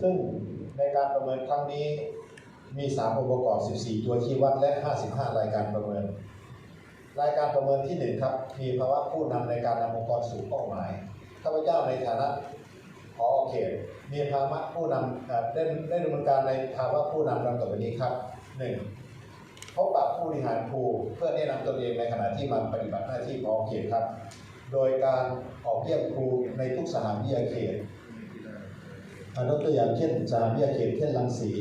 ซึ่งในการประเมินครั้งนี้มี 3 องค์ประกอบ 14 ตัวชี้วัดและ 55 รายการประเมิน รายการประเมินที่ 1 ครับ มีภาวะผู้นำในการนำองค์กรสู่เป้าหมาย ข้าพเจ้าในฐานะผอเขตมีภาวะผู้นำเอ่อได้ได้ดำเนินการในภาวะผู้นำดังต่อไปนี้ครับ 1. พบปะผู้บริหารครูเพื่อแนะนำตนเองในขณะที่มาปฏิบัติหน้าที่ผอเขตครับ โดยการออกเยี่ยมครูในทุกสถานวิทยาเขต ยกตัวอย่างเช่นสานวิทยาเขตเช่นรังสี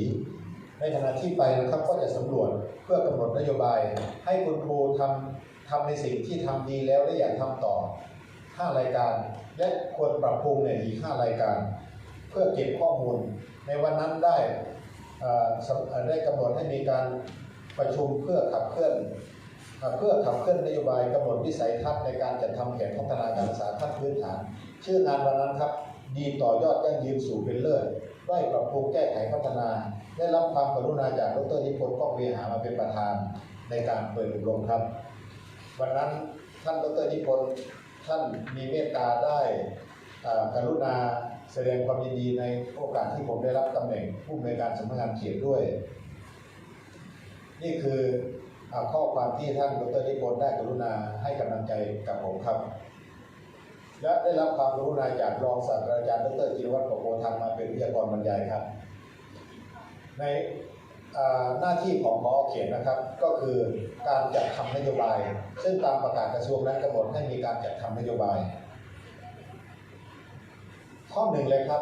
ในขณะที่ไปนะครับก็จะสำรวจเพื่อกำหนดนโยบาย ให้คุณครูทำทำในสิ่งที่ทำดีแล้วและอยากทำต่อ 5 รายการ และควรปรับปรุงเนี่ยอีก 5 รายการ เพื่อเก็บข้อมูล ในวันนั้นได้อ่าได้กำหนดให้มีการประชุมเพื่อขับเคลื่อนเพื่อขับเคลื่อนนโยบายกำหนดวิสัยทัศน์ในการจัดทำแผนพัฒนาการศึกษาขั้นพื้นฐาน ชื่องานวันนั้นครับ ดีต่อยอดยั่งยืนสู่เป็นเลิศได้ปรับปรุงแก้ไขพัฒนา ได้รับความกรุณาจากดรนิพนธ์ก้องเวียหามาเป็นประธานในการเปิดอบรมครับ วันนั้นท่านดรนิพนธ์ท่านมีเมตตาได้กรุณาแสดงความยินดีในโอกาสที่ผมได้รับตำแหน่งผู้อำนวยการสำนักงานเขตด้วย นี่คืออข้อความที่ท่านดรนิพนธ์ได้กรุณาให้กำลังใจกับผมครับ และได้รับความกรุณาจากรองศาสตราจารย์ดรจิรวัตรประโคนธรรมมาเป็นวิทยากรบรรยายครับ ในหน้าที่ของพอเขียนนะครับ ก็คือการจัดทำนโยบาย ซึ่งตามประกาศกระทรวงนั้นกำหนดให้มีการจัดทำนโยบาย ข้อหนึ่งเลยครับ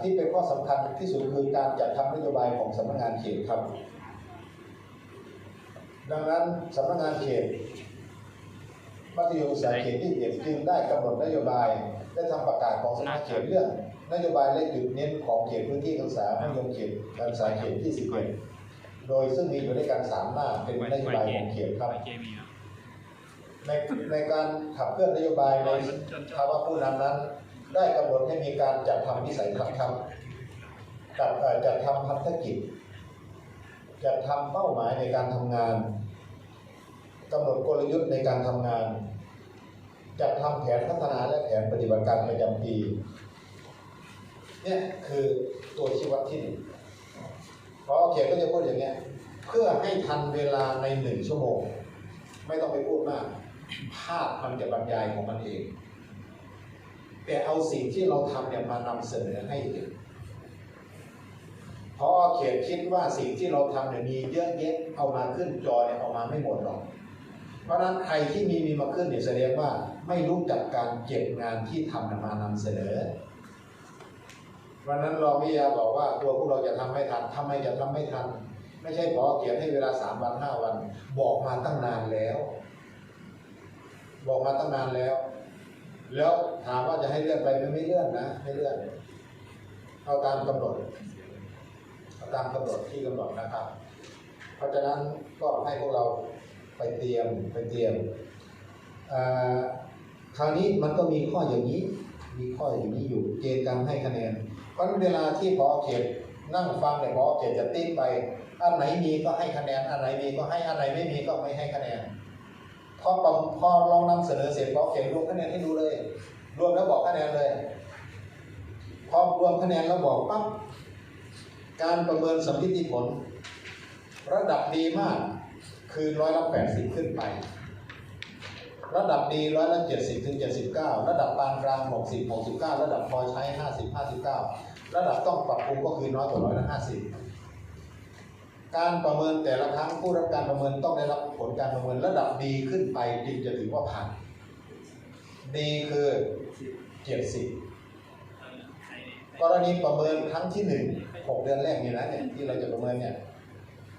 ที่เป็นข้อสำคัญที่สุดคือการจัดทำนโยบายของสำนักงานเขตครับ ดังนั้นสำนักงานเขต มัธยมศึกษาเขตที่เจ็ดจึงได้กำหนดนโยบายได้ทำประกาศของสำนักเขตเรื่องนโยบายและจุดเน้นของเขตพื้นที่การศึกษามัธยมเขตการศึกษาเขตที่สิบเอ็ดโดยซึ่งมีอยู่ด้วยกันสามหน้าเป็นนโยบายของเขตครับเจมีครับในในการขับเคลื่อนนโยบายในภาวะผู้นำนั้น ได้กำหนดให้มีการจัดทำวิสัยทัศน์ครับจัดจัดทำพันธกิจจัดทำเป้าหมายในการทำงาน กำหนดกลยุทธ์ในการทำงาน จัดทำแผนพัฒนาและแผนปฏิบัติการประจำปี เนี่ยคือตัวชี้วัดที่หนึ่งพอเขียนก็จะพูดอย่างเงี้ยเพื่อให้ทันเวลาในหนึ่งชั่วโมง ไม่ต้องไปพูดมากภาพมันจะบรรยายของมันเอง แต่เอาสิ่งที่เราทำเนี่ยมานำเสนอให้เห็นเพราะเขียนคิดว่าสิ่งที่เราทำเนี่ยมีเยอะแยะเอามาขึ้นจอเนี่ยเอามาไม่หมดหรอก เพราะนั้นใครที่มีมีมาขึ้นเนี่ยแสดงว่าไม่รู้จักการเก็บงานที่ทำมานำเสนอวันนั้นรองวิทยาบอกว่าตัวพวกเราจะทำไม่ทันทำไมจะทำไม่ทัน ไม่ใช่พอเขียนให้เวลาสามวันห้าวัน บอกมาตั้งนานแล้ว บอกมาตั้งนานแล้ว แล้วถามว่าจะให้เลื่อนไปไหมไม่เลื่อนนะไม่เลื่อนเอาตามกำหนดเอาตามกำหนดที่กำหนดนะครับ เพราะฉะนั้นก็ให้พวกเรา ไปเตรียมไปเตรียมคราวนี้มันก็มีข้ออย่างนี้ มีข้ออย่างนี้อยู่เกณฑ์การให้คะแนน เพราะนั้นเวลาที่พอเขตนั่งฟังเนี่ยพอเขตจะติ้งไปอันไหนมีก็ให้คะแนนอันไหนมีก็ให้อันไหนไม่มีก็ไม่ให้คะแนนพอปพอลองนำเสนอเสร็จพอเขียนรวมคะแนนให้ดูเลย รวมแล้วบอกคะแนนเลยพอรวมคะแนนแล้วบอกปั๊บการประเมินสมมติผล ระดับดีมาก คือร้อยละแปดสิบขึ้นไประดับดีร้อยละเจ็ดสิบถึงเจ็ดสิบเก้าระดับปานกลางหกสิบหกสิบเก้าระดับพอใช้ห้าสิบห้าสิบเก้าระดับต้องปรับปรุงก็คือน้อยกว่าร้อยละห้าสิบการประเมินแต่ละครั้งผู้รับการประเมินต้องได้รับผลการประเมินระดับดีขึ้นไปจึงจะถือว่าผ่านดีคือเจ็ดสิบกรณีประเมินครั้งที่หนึ่งหกเดือนแรกนี่นะเนี่ยที่เราจะประเมินเนี่ย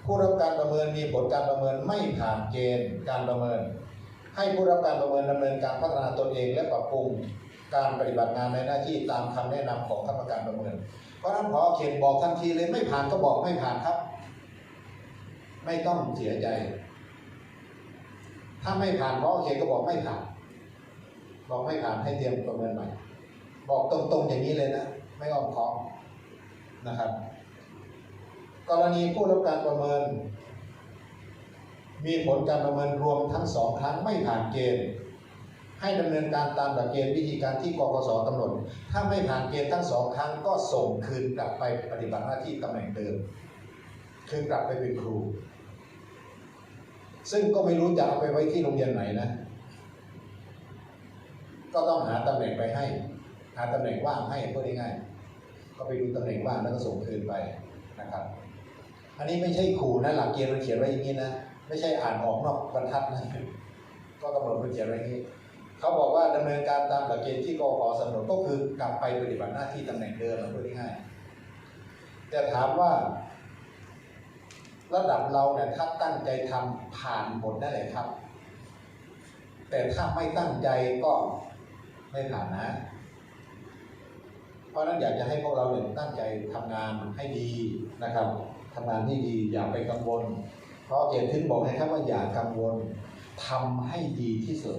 ผู้รับการประเมินมีผลการประเมินไม่ผ่านเกณฑ์การประเมิน ให้ผู้รับการประเมินดำเนินการพัฒนาตนเองและปรับปรุงการปฏิบัติงานในหน้าที่ตามคำแนะนำของคณะกรรมการประเมิน เพราะนั้นพอเขียนบอกทันทีเลยไม่ผ่านก็บอกไม่ผ่านครับ ไม่ต้องเสียใจ ถ้าไม่ผ่านพอเคก็บอกไม่ผ่าน บอกไม่ผ่านให้เตรียมประเมินใหม่ บอกตรงๆอย่างนี้เลยนะ ไม่อ้อมค้อมนะครับ กรณีผู้รับการประเมิน มีผลการประเมินรวมทั้งสองครั้งไม่ผ่านเกณฑ์ ให้ดำเนินการตามหลักเกณฑ์วิธีการที่กกสกำหนด ถ้าไม่ผ่านเกณฑ์ทั้งสองครั้งก็ส่งคืนกลับไปปฏิบัติหน้าที่ตำแหน่งเดิม คือกลับไปเป็นครู ซึ่งก็ไม่รู้จะเอาไปไว้ที่โรงเรียนไหนนะ ก็ต้องหาตำแหน่งไปให้ หาตำแหน่งว่างให้พูดง่ายๆก็ไปดูตำแหน่งว่างแล้วก็ส่งคืนไปนะครับ อันนี้ไม่ใช่ขู่นะ หลักเกณฑ์มันเขียนไว้อย่างนี้นะ ไม่ใช่อ่านออกนอกบรรทัดนะก็กำหนดมันเขียนไว้อย่างนี้เขาบอกว่าดำเนินการตามหลักเกณฑ์ที่กขสำนดก็คือกลับไปปฏิบัติหน้าที่ตำแหน่งเดิมนะพูดง่ายๆแต่ถามว่า ระดับเราเนี่ยถ้าตั้งใจทำผ่านหมดได้เลยครับ แต่ถ้าไม่ตั้งใจก็ไม่ผ่านนะ เพราะนั้นอยากจะให้พวกเราเนี่ยตั้งใจทำงานให้ดีนะครับ ทำงานให้ดีอย่าไปกังวล เพราะเกียรติถึงบอกนะครับว่าอย่ากังวลทำให้ดีที่สุด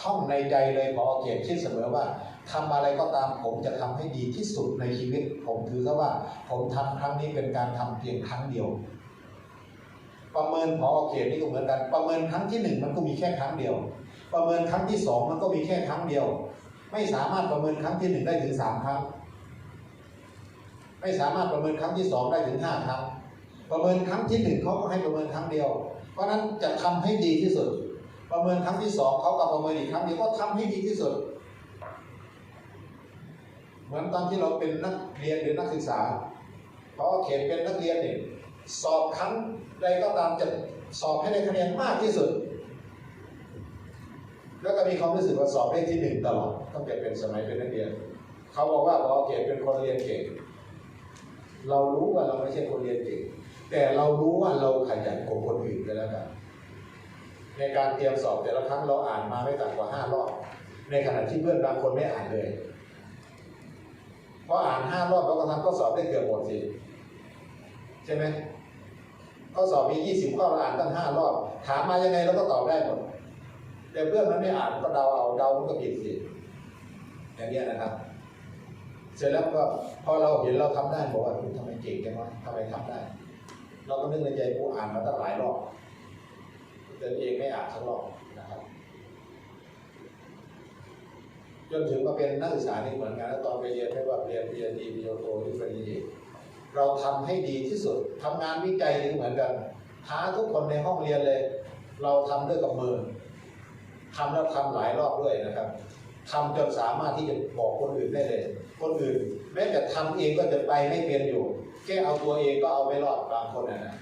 ท่องในใจเลยพอเกียรติคิดเสมอว่าทำอะไรก็ตามผมจะทำให้ดีที่สุดในชีวิต ผมถือซะว่า ผมทำครั้งนี้เป็นการทำเพียงครั้งเดียว ประเมินพอเกียรตินี่ก็เหมือนกัน ประเมินครั้งที่หนึ่งมันก็มีแค่ครั้งเดียว ประเมินครั้งที่สองมันก็มีแค่ครั้งเดียว ไม่สามารถประเมินครั้งที่หนึ่งได้ถึงสามครั้ง ไม่สามารถประเมินครั้งที่สองได้ถึงห้าครั้ง ประเมินครั้งที่หนึ่งเขาก็ให้ประเมินครั้งเดียว เพราะนั้นจะทำให้ดีที่สุด ประเมินครั้งที่สองเขาก็ประเมินอีกครั้งเดียวก็ทำให้ดีที่สุด เหมือนตอนที่เราเป็นนักเรียนหรือนักศึกษาเพราะเขียนเป็นนักเรียนเนี่ยสอบครั้งใดก็ตามจะสอบให้ได้คะแนนมากที่สุด แล้วก็มีความรู้สึกว่าสอบได้ที่หนึ่งตลอดตั้งแต่เป็นสมัยเป็นนักเรียน เขาบอกว่าพอเขียนเป็นคนเรียนเก่ง เรารู้ว่าเราไม่ใช่คนเรียนเก่งแต่เรารู้ว่าเราขยันกว่าคนอื่นไปแล้วกันในการเตรียมสอบแต่ละครั้งเราอ่านมาไม่ต่ำกว่าห้ารอบ ในขณะที่เพื่อนบางคนไม่อ่านเลยเพราะอ่านห้ารอบเราก็ทำข้อสอบได้เกือบหมดสิใช่ไหมข้อสอบมียี่สิบข้อเราอ่านตั้งห้ารอบ ถามมายังไงเราก็ตอบได้หมด แต่เพื่อนมันไม่อ่านก็เดาเอาเดามันก็ผิดสิอย่างนี้นะครับ เสร็จแล้วก็ พอเราเห็นเราทำได้บอกว่าทำไมเก่งจังวะทำไมทำได้ เราก็นึกในใจกูอ่านมาตั้งหลายรอบแต่เองไม่อ่านสักรอบนะครับ จนถึงมาเป็นนักศึกษานี่เหมือนกันแล้วตอนไปเรียนไม่ว่าเรียนปริญญาตรีปริญญาโทหรือปริญญาเอกเราทำให้ดีที่สุดทำงานวิจัยนี่เหมือนกันท้าทุกคนในห้องเรียนเลย เราทำด้วยกับมือทำแล้วทำหลายรอบด้วยนะครับทำจนสามารถที่จะบอกคนอื่นได้เลย คนอื่นแม้แต่ทำเองก็จะไปไม่เป็นอยู่ แค่เอาตัวเองก็เอาไม่รอดบางคนนะ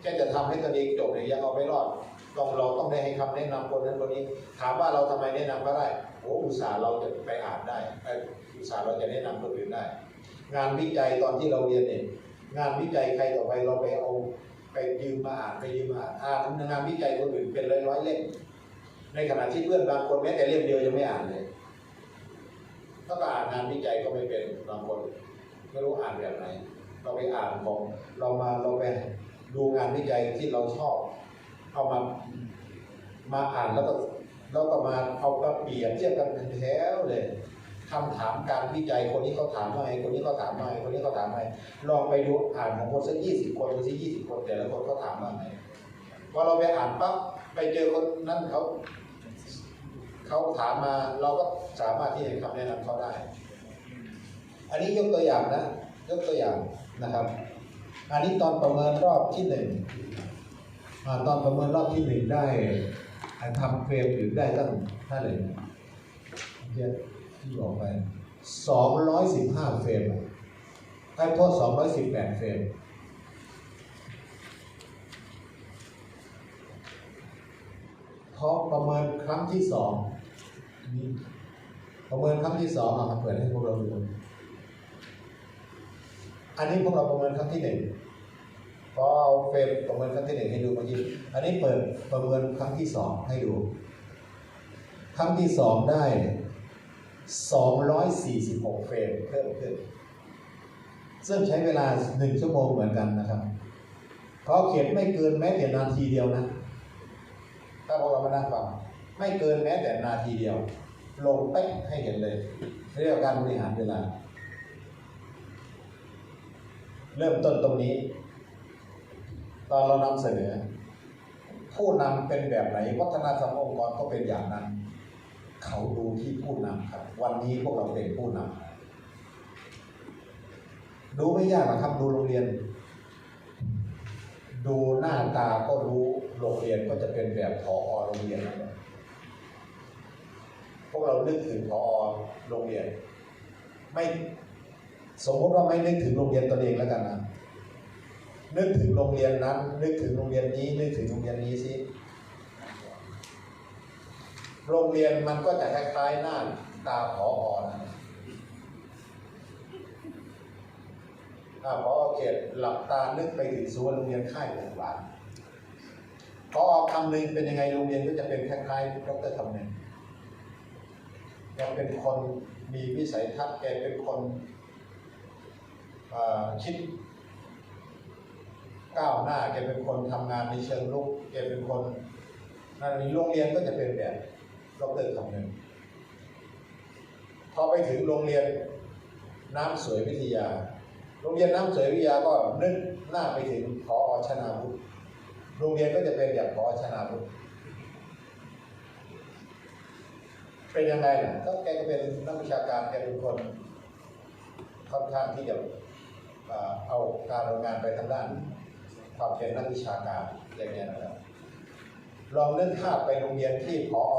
แค่จะทำให้ตัวเองจบเนี่ยยังเอาไม่รอดต้องเราต้องได้ให้คำแนะนำคนนั้นคนนี้ ถามว่าเราทำไมแนะนำก็ได้โอ้อุตส่าห์เราจะไปอ่านได้อุตส่าห์เราจะแนะนำคนอื่นได้ งานวิจัยตอนที่เราเรียนเนี่ยงานวิจัยใครต่อไปเราไปเอาไปยืมมาอ่านไปยืมมาอ่านอ่านงานวิจัยคนอื่นเป็นร้อยๆเล่มในขณะที่เพื่อนบางคนแม้แต่เล่มเดียวยังไม่อ่านเลย ถ้าก็อ่านงานวิจัยก็ไม่เป็นบางคนไม่รู้อ่านแบบไหน เราไปอ่านของเรามาเราไปดูงานวิจัยที่เราชอบ เอามามาอ่านแล้วก็แล้วก็มาเอามาเปรียบเทียบกันเป็นแถวเลยคำถามการวิจัยคนนี้เขาถามว่าไงคนนี้เขาถามว่าไงคนนี้เขาถามว่าไงลองไปดูอ่านของคนสักยี่สิบคนดูสิยี่สิบคนแต่ละคนเขาถามว่าไงพอเราไปอ่านปั๊บไปเจอคนนั้นเขา เขาถามมาเราก็สามารถที่จะให้คำแนะนำเขาได้ อันนี้ยกตัวอย่างนะยกตัวอย่างนะครับ อันนี้ตอนประเมินรอบที่หนึ่งอ่าตอนประเมินรอบที่หนึ่งได้ทำเฟรมหรือได้ตั้งเท่าไหร่เดี๋ยที่บอกไปสองร้อยสิบห้าเฟรมอะได้โทษสองร้อยสิบแปดเฟรมพอประเมินครั้งที่สอง ประเมินครั้งที่สองเอามาเปิดให้พวกเราดูอันนี้พวกเราประเมินครั้งที่หนึ่งพอเอาเฟรมประเมินครั้งที่หนึ่งให้ดูเมื่อกี้อันนี้เปิดประเมินครั้งที่สองให้ดู ครั้งที่สองได้สองร้อยสี่สิบหกเฟรมเพิ่มขึ้น ซึ่งใช้เวลาหนึ่งชั่วโมงเหมือนกันนะครับเพราะเขียนไม่เกินแม้แต่นาทีเดียวนะ ถ้าพวกเรามานั่งฟัง ไม่เกินแม้แต่นาทีเดียว ลงเป๊ะให้เห็นเลย เรียกว่าการบริหารเวลา เริ่มต้นตรงนี้ ตอนเรานำเสนอ ผู้นำเป็นแบบไหน วัฒนธรรมองค์กรก็เป็นอย่างนั้น เขาดูที่ผู้นำครับ วันนี้พวกเราเป็นผู้นำดูไม่ยากหรอกครับดูโรงเรียนดูหน้าตาก็รู้โรงเรียนก็จะเป็นแบบพอโรงเรียนแหละ พวกเรานึกถึงพอโรงเรียน ไม่สมมติว่าไม่นึกถึงโรงเรียนตัวเองแล้วกันนะนึกถึงโรงเรียนนั้น นึกถึงโรงเรียนนี้ นึกถึงโรงเรียนนี้สิโรงเรียนมันก็จะคล้ายๆหน้าตาผอนะถ้าผอเขตหลับตานึกไปถึงสวนโรงเรียนค่ายหลวงหลานพอคำหนึ่งเป็นยังไงโรงเรียนก็จะเป็นคล้ายๆดรคำหนึ่ง แกเป็นคนมีวิสัยทัศน์แกเป็นคนคิดก้าวหน้าแกเป็นคนทำงานในเชิงลุกแกเป็นคนนั่นนี่โรงเรียนก็จะเป็นแบบดรคำหนึ่งพอไปถึงโรงเรียนน้ำสวยวิทยา โรงเรียนน้ำสวยวิทยาก็นึกหน้าไปถึงพอชนาวุฒิโรงเรียนก็จะเป็นอย่างพอชนาวุฒิ เป็นยังไงล่ะก็แกก็เป็นนักวิชาการแกเป็นคนค่อนข้างที่จะเอ่อเอาการทำงานไปทางด้าน ความเป็นนักวิชาการอย่างเงี้ยนะครับ ลองนึกภาพไปโรงเรียนที่พออ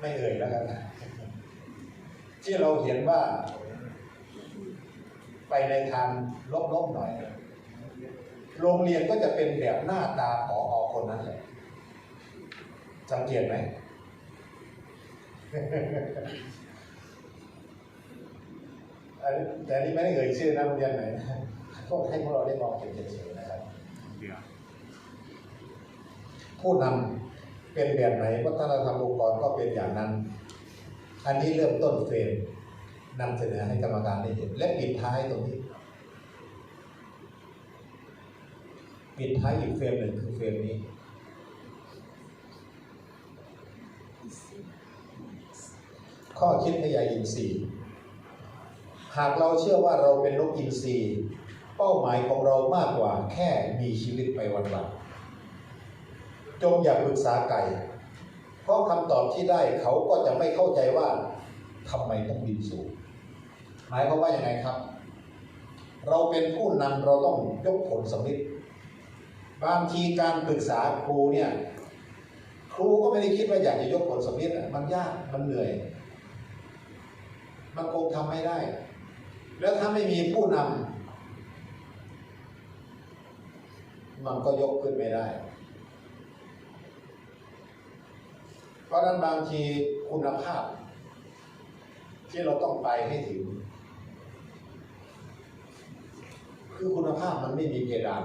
ไม่เอ่ยแล้วกันที่เราเห็นว่า ไปในทางลบๆหน่อย โรงเรียนก็จะเป็นแบบหน้าตาพออคนนั้นแหละสังเกตไหม แต่อันนี้ไม่ได้เอ่ยชื่อนะโรงเรียนไหนนะก็ให้พวกเราได้มองเห็นเฉยๆนะครับผู้นำเป็นแบบไหนวัฒนธรรมองค์กรก็เป็นอย่างนั้น อันนี้เริ่มต้นเฟรมนำเสนอให้กรรมการได้เห็น และปิดท้ายตรงนี้ ปิดท้ายอีกเฟรมหนึ่งคือเฟรมนี้ ข้อคิดพยาอินทรีย์ หากเราเชื่อว่าเราเป็นนกอินทรีย์ เป้าหมายของเรามากกว่าแค่มีชีวิตไปวันๆจงอย่าปรึกษาไก่ เพราะคำตอบที่ได้เขาก็จะไม่เข้าใจว่าทำไมต้องบินสูงหมายความว่าอย่างไงครับ เราเป็นผู้นำเราต้องยกผลสำลิดบางทีการปรึกษาครูเนี่ยครูก็ไม่ได้คิดว่าอยากจะยกผลสำลิดมันยากมันเหนื่อย มันคงทำไม่ได้ แล้วถ้าไม่มีผู้นำมันก็ยกขึ้นไม่ได้ เพราะนั้นบางทีคุณภาพ ที่เราต้องไปให้ถึง คือคุณภาพมันไม่มีเพดาน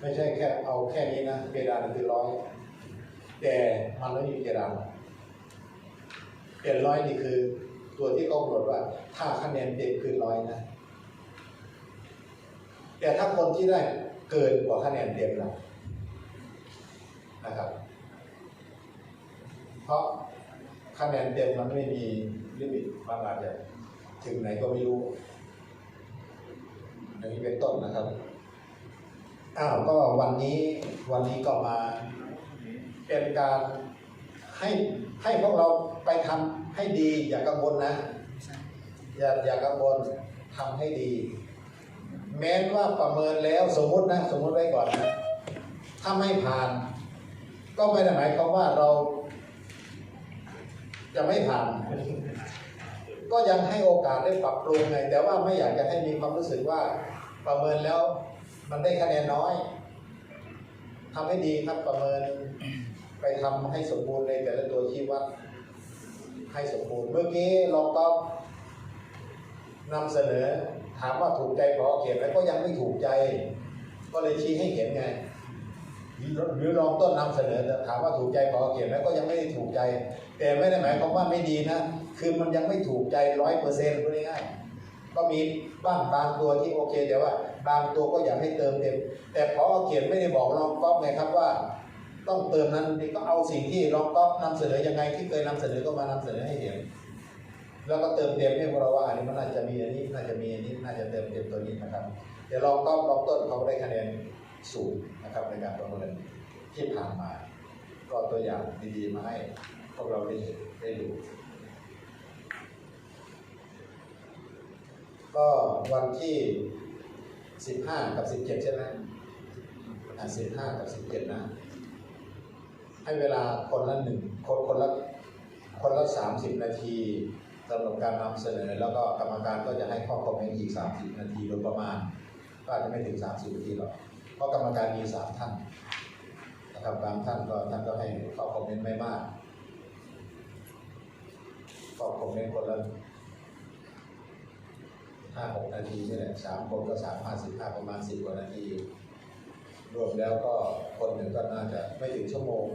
ไม่ใช่แค่เอาแค่นี้นะเพดานคือร้อยแต่มันไม่มีเพดานเปลี่ยนร้อยนี่คือ ตัวที่เขากำหนดว่าถ้าคะแนนเต็มคือร้อยนะแต่ถ้าคนที่ได้เกินกว่าคะแนนเต็มล่ะนะครับ เพราะคะแนนเต็มมันไม่มีลิมิตบางอาจจะถึงไหนก็ไม่รู้อย่างนี้เป็นต้นนะครับอ้าวก็วันนี้วันนี้ก็มาเป็นการ ให้ให้พวกเราไปทำให้ดีอย่ากังวลนะ อย่าอย่ากังวลทำให้ดี แม้ว่าประเมินแล้วสมมุตินะ สมมุติไว้ก่อนนะถ้าไม่ผ่าน ก็ไม่ได้หมายความว่าเรา จะไม่ผ่าน ก็ยังให้โอกาสได้ปรับปรุงไงแต่ว่าไม่อยากจะให้มีความรู้สึกว่าประเมินแล้ว มันได้คะแนนน้อยทำให้ดีครับประเมิน ไปทำให้สมบูรณ์ในแต่ละตัวชี้วัดให้สมบูรณ์เมื่อกี้ลองก็นำเสนอถามว่าถูกใจพอเขียนไหมก็ยังไม่ถูกใจ ก็เลยชี้ให้เห็นไงหรือลองต้นนำเสนอถามว่าถูกใจพอเขียนไหมก็ยังไม่ได้ถูกใจ แต่ไม่ได้หมายความว่าไม่ดีนะคือมันยังไม่ถูกใจร้อยเปอร์เซ็นต์พูดง่ายๆก็มีบ้างบางตัวที่โอเค แต่ว่าบางตัวก็อยากให้เติมเต็มแต่พอเขียนไม่ได้บอกลองก๊อฟไงครับว่า ต้องเติมนั้นนี่ก็เอาสิ่งที่ลองก๊อฟนำเสนอยังไงที่เคยนำเสนอก็มานำเสนอให้เห็น แล้วก็เติมเต็มให้พวกเราว่าอันนี้มันน่าจะมีอันนี้น่าจะมีอันนี้น่าจะเติมเต็มตัวนี้นะครับ เดี๋ยวลองก๊อฟลองต้นเขาได้คะแนนสูงนะครับในการประเมินที่ผ่านมา ก็ตัวอย่างดีๆมาให้พวกเราได้เห็นได้ดูก็วันที่ 15 กับ 17 ใช่ไหมอ่า15 กับ 17 นะ ให้เวลาคนละหนึ่งคนคนละคนละ30นาทีสำหรับการนำเสนอ แล้วก็กรรมการก็จะให้ข้อคอมเมนต์อีก30นาทีโดยประมาณ ก็อาจจะไม่ถึง30นาทีหรอกเพราะกรรมการมี3ท่านนะครับบางท่านก็ท่านก็ให้ข้อคอมเมนต์ไม่มากข้อคอมเมนต์คนละห้าหกนาทีนี่แหละสามคนก็สามห้าสิบห้าประมาณสิบกว่านาที รวมแล้วก็คนหนึ่งก็น่าจะไม่ถึงชั่วโมง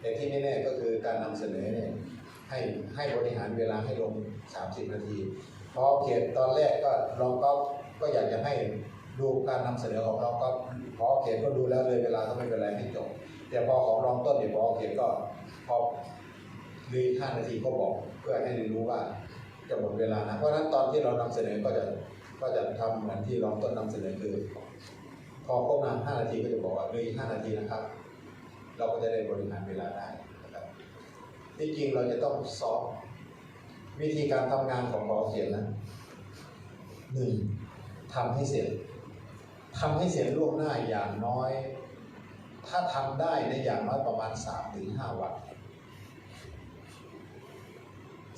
แต่ที่แน่ๆก็คือการนำเสนอเนี่ยให้ให้บริหารเวลาให้ลง 30 นาทีพราะเขตตอนแรกก็รองก๊อฟก็อยากจะให้ดูการนำเสนอของรองก๊อฟพอเขตก็ดูแล้วเลยเวลาก็ไม่เป็นไรให้จบแต่พอของรองต้นเนี่ยพอเขตก็พอรีห้านาทีก็บอกเพื่อให้รู้ว่าจะหมดเวลานะเพราะฉะนั้นตอนที่เรานำเสนอก็จะก็จะทำเหมือนที่รองต้นนำเสนอคือ พอครบนานห้านาทีก็จะบอกว่าเหลยห้านาทีนะครับ เราก็จะได้บริหารเวลาได้นะครับที่จริงเราจะต้องซ้อมวิธีการทำงานของหมอเขียนนะหนึ่งทำให้เสร็จทำให้เสร็จล่วงหน้าอย่างน้อย ถ้าทำได้ในอย่างน้อยประมาณสามถึงห้าวัน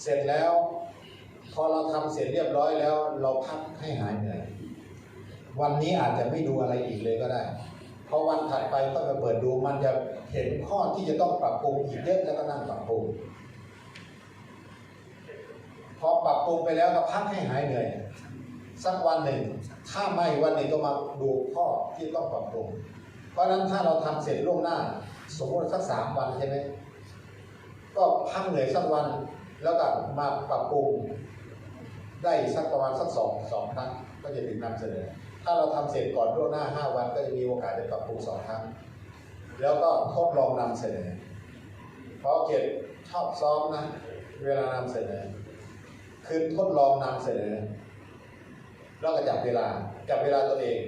เสร็จแล้ว พอเราทำเสร็จเรียบร้อยแล้ว เราพักให้หายเหนื่อยวันนี้อาจจะไม่ดูอะไรอีกเลยก็ได้ พราะวันถัดไปก็ไปเปิดดูมันจะเห็นข้อที่จะต้องปรับปรุงอีกเยอะแล้วก็นั่งปรับปรุงพอปรับปรุงไปแล้วก็พักให้หายเหนื่อยสักวันหนึ่ง ถ้าไม่วันหนึ่งก็มาดูข้อที่ต้องปรับปรุง เพราะฉะนั้นถ้าเราทำเสร็จล่วงหน้า สมมติสักสามวันใช่ไหมก็พักเหนื่อยสักวันแล้วก็มาปรับปรุง ได้สักประมาณสักสองสองครั้งก็จะถึงนำเสนอ ถ้าเราทำเสร็จก่อนล่วงหน้าห้าวันก็จะมีโอกาสได้ปรับปรุงสองครั้ง แล้วก็ทดลองนำเสนอ เพราะเกดชอบซ้อมนะ เวลานำเสนอ คือทดลองนำเสนอ แล้วก็จับเวลา จับเวลาตัวเอง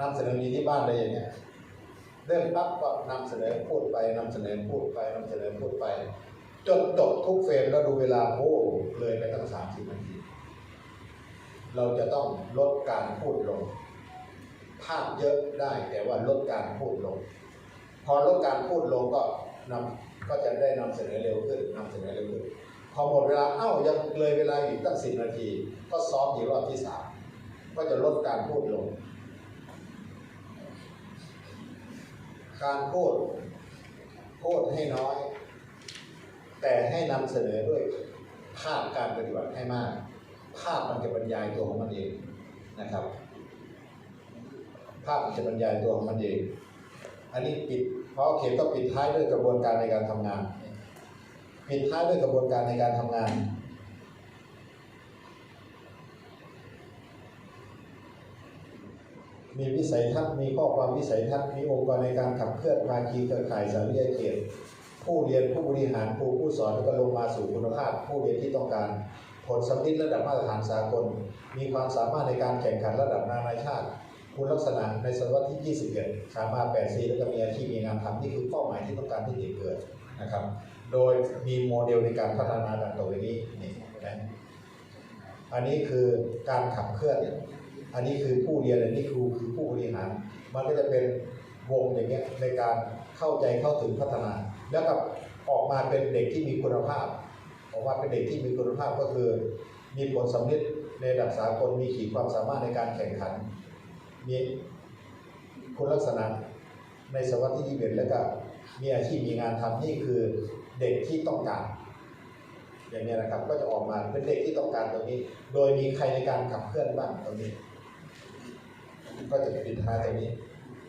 นำเสนอมีที่บ้านเลยอย่างเงี้ยเริ่มปั๊บก็นำเสนอพูดไปนำเสนอพูดไปนำเสนอพูดไป จนจบทุกเฟรมแล้วดูเวลาโอ้เลยไปตั้งสามสิบนาที เราจะต้องลดการพูดลง ภาพเยอะได้แต่ว่าลดการพูดลง พอลดการพูดลงก็นำก็จะได้นำเสนอเร็วขึ้นนำเสนอเร็วขึ้นพอหมดเวลาเอ้ายังเลยเวลาอีกตั้งสิบนาที ก็ซ้อมอีกรอบที่สามก็จะลดการพูดลง การพูดพูดให้น้อย แต่ให้นำเสนอด้วยภาพการปฏิบัติให้มาก ภาพมันจะบรรยายตัวของมันเองนะครับ ภาพมันจะบรรยายตัวของมันเอง อันนี้ปิดเพราะเขียนก็ปิดท้ายด้วยกระบวนการในการทำงาน ปิดท้ายด้วยกระบวนการในการทำงานมีวิสัยทัศน์มีข้อความวิสัยทัศน์มีองค์กรในการขับเคลื่อนภาคีเครือข่ายสาวิทยาเขตผู้เรียนผู้บริหารครูผู้สอนแล้วก็ลงมาสู่คุณภาพ ผู้เรียนที่ต้องการ ผลสำลิดระดับมาตรฐานสากล มีความสามารถในการแข่งขันระดับนานาชาติ คุณลักษณะในศตวรรษที่ 21 สามารถ8 4แล้วก็มีอาชีพมีงานทำนี่คือเป้าหมายที่ต้องการที่จะเกิดนะครับ โดยมีโมเดลในการพัฒนาดังต่อไปนี้นี่นะอันนี้คือการขับเคลื่อน อันนี้คือผู้เรียนอันนี้ครูคือผู้บริหาร มันก็จะเป็นวงอย่างเงี้ยในการเข้าใจเข้าถึงพัฒนา แล้วก็ออกมาเป็นเด็กที่มีคุณภาพ ออกมาเป็นเด็กที่มีคุณภาพก็คือ มีผลสำลิดในระดับสากลมีขีดความสามารถในการแข่งขัน มีคุณลักษณะในศตวรรษที่21แล้วก็มีอาชีพมีงานทำนี่คือเด็กที่ต้องการ อย่างนี้นะครับก็จะออกมาเป็นเด็กที่ต้องการตรงนี้ โดยมีใครในการขับเคลื่อนบ้างตรงนี้ ก็จะปิดท้ายตรงนี้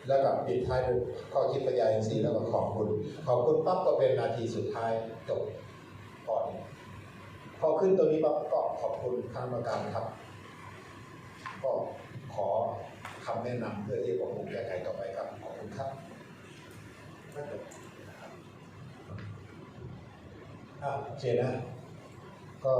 แล้วก็ปิดท้ายด้วยข้อคิดปัญญาอินทรีย์แล้วก็ขอบคุณ ขอบคุณปั๊บก็เป็นนาทีสุดท้ายจบก่อน พอขึ้นตัวนี้ปั๊บก็ขอบคุณคณะกรรมการครับ ก็ขอคำแนะนำเพื่อที่จะปรับปรุงแก้ไขต่อไปครับ ขอบคุณครับไม่จบอ่าโอเคนะ ก็